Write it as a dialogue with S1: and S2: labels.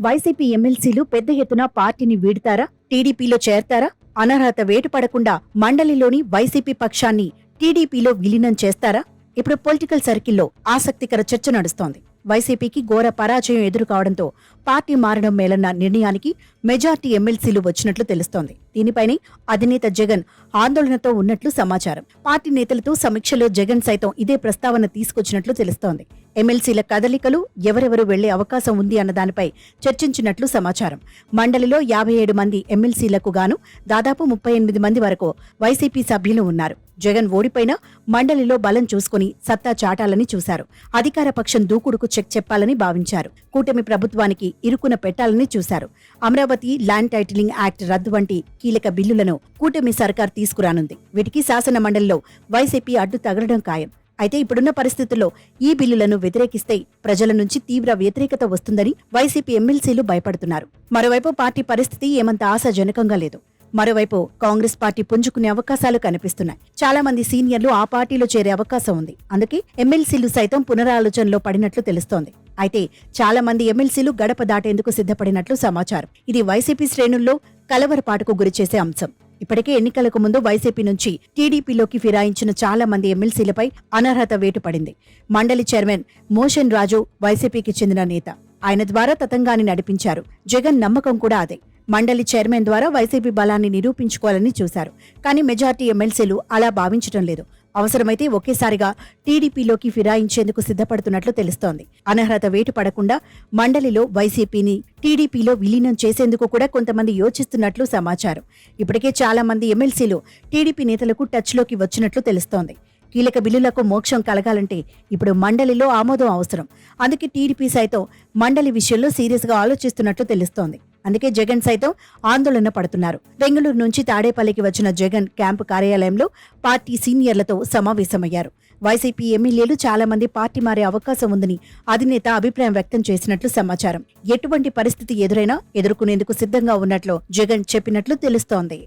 S1: YCP ఎమ్మెల్సీలు పెద్ద ఎత్తున పార్టీని వీడతారా? టీడీపీలో చేరతారా? అనర్హత వేటు పడకుండా మండలిలోని వైసీపీ పక్షాన్ని టీడీపీలో విలీనం చేస్తారా? ఇప్పుడు పొలిటికల్ సర్కిల్లో ఆసక్తికర చర్చ నడుస్తోంది. వైసీపీకి ఘోర పరాజయం ఎదురు కావడంతో పార్టీ మారడం మేలన్న నిర్ణయానికి మెజార్టీ ఎమ్మెల్సీలు వచ్చినట్లు తెలుస్తోంది. దీనిపైనే అధినేత జగన్ ఆందోళనతో ఉన్నట్లు సమాచారం. పార్టీ నేతలతో సమీక్షలో జగన్ సైతం ఇదే ప్రస్తావన తీసుకొచ్చినట్లు తెలుస్తోంది. ఎమ్మెల్సీల కదలికలు ఎవరెవరు వెళ్ళే అవకాశం ఉంది అన్న దానిపై చర్చించినట్లు సమాచారం. మండలిలో యాభై ఏడు మంది ఎమ్మెల్సీలకు గాను దాదాపు ముప్పై ఎనిమిది మంది వరకు వైసీపీ సభ్యులు ఉన్నారు. జగన్ ఓడిపోయినా మండలిలో బలం చూసుకుని సత్తా చాటాలని చూశారు. అధికార పక్షం దూకుడుకు చెక్ చెప్పాలని భావించారు. కూటమి ప్రభుత్వానికి ఇరుకున పెట్టాలని చూశారు. అమరావతి ల్యాండ్ టైటిలింగ్ యాక్ట్ రద్దు వంటి కీలక బిల్లులను కూటమి సర్కార్ తీసుకురానుంది. వీటికి శాసన మండలిలో వైసీపీ అడ్డు తగలడం ఖాయం. అయితే ఇప్పుడున్న పరిస్థితుల్లో ఈ బిల్లులను వ్యతిరేకిస్తే ప్రజల నుంచి తీవ్ర వ్యతిరేకత వస్తుందని వైసీపీ ఎమ్మెల్సీలు భయపడుతున్నారు. మరోవైపు పార్టీ పరిస్థితి ఏమంత ఆశాజనకంగా లేదు. మరోవైపు కాంగ్రెస్ పార్టీ పుంజుకునే అవకాశాలు కనిపిస్తున్నాయి. చాలా మంది సీనియర్లు ఆ పార్టీలో చేరే అవకాశం ఉంది. అందుకే ఎమ్మెల్సీలు సైతం పునరాలోచనలో పడినట్లు తెలుస్తోంది. అయితే చాలా మంది ఎమ్మెల్సీలు గడప దాటేందుకు సిద్ధపడినట్లు సమాచారం. ఇది వైసీపీ శ్రేణుల్లో కలవరపాటుకు గురిచేసే అంశం. ఇప్పటికే ఎన్నికలకు ముందు వైసీపీ నుంచి టీడీపీలోకి ఫిరాయించిన చాలా మంది ఎమ్మెల్సీలపై అనర్హత వేటు పడింది. మండలి చైర్మన్ మోషన్ రాజు వైసీపీకి చెందిన నేత. ఆయన ద్వారా తతంగాన్ని నడిపించారు. జగన్ నమ్మకం కూడా అదే. మండలి చైర్మన్ ద్వారా వైసీపీ బలాన్ని నిరూపించుకోవాలని చూశారు. కానీ మెజార్టీ ఎమ్మెల్సీలు అలా భావించడం లేదు. అవసరమైతే ఒకేసారిగా టీడీపీలోకి ఫిరాయించేందుకు సిద్ధపడుతున్నట్లు తెలుస్తోంది. అనర్హత వేటు పడకుండా మండలిలో వైసీపీని టీడీపీలో విలీనం చేసేందుకు కూడా కొంతమంది యోచిస్తున్నట్లు సమాచారం. ఇప్పటికే చాలా మంది ఎమ్మెల్సీలు టీడీపీ నేతలకు టచ్లోకి వచ్చినట్లు తెలుస్తోంది. కీలక బిల్లులకు మోక్షం కలగాలంటే ఇప్పుడు మండలిలో ఆమోదం అవసరం. అందుకే టీడీపీ సైతం మండలి విషయంలో సీరియస్గా ఆలోచిస్తున్నట్లు తెలుస్తోంది. అందుకే జగన్ సైతం ఆందోళన పడుతున్నారు. బెంగళూరు నుంచి తాడేపల్లికి వచ్చిన జగన్ క్యాంపు కార్యాలయంలో పార్టీ సీనియర్లతో సమావేశమయ్యారు. వైసీపీ ఎమ్మెల్యేలు చాలా మంది పార్టీ మారే అవకాశం ఉందని అధినేత అభిప్రాయం వ్యక్తం చేసినట్లు సమాచారం. ఎటువంటి పరిస్థితి ఎదురైనా ఎదుర్కొనేందుకు సిద్ధంగా ఉన్నట్లు జగన్ చెప్పినట్లు తెలుస్తోంది.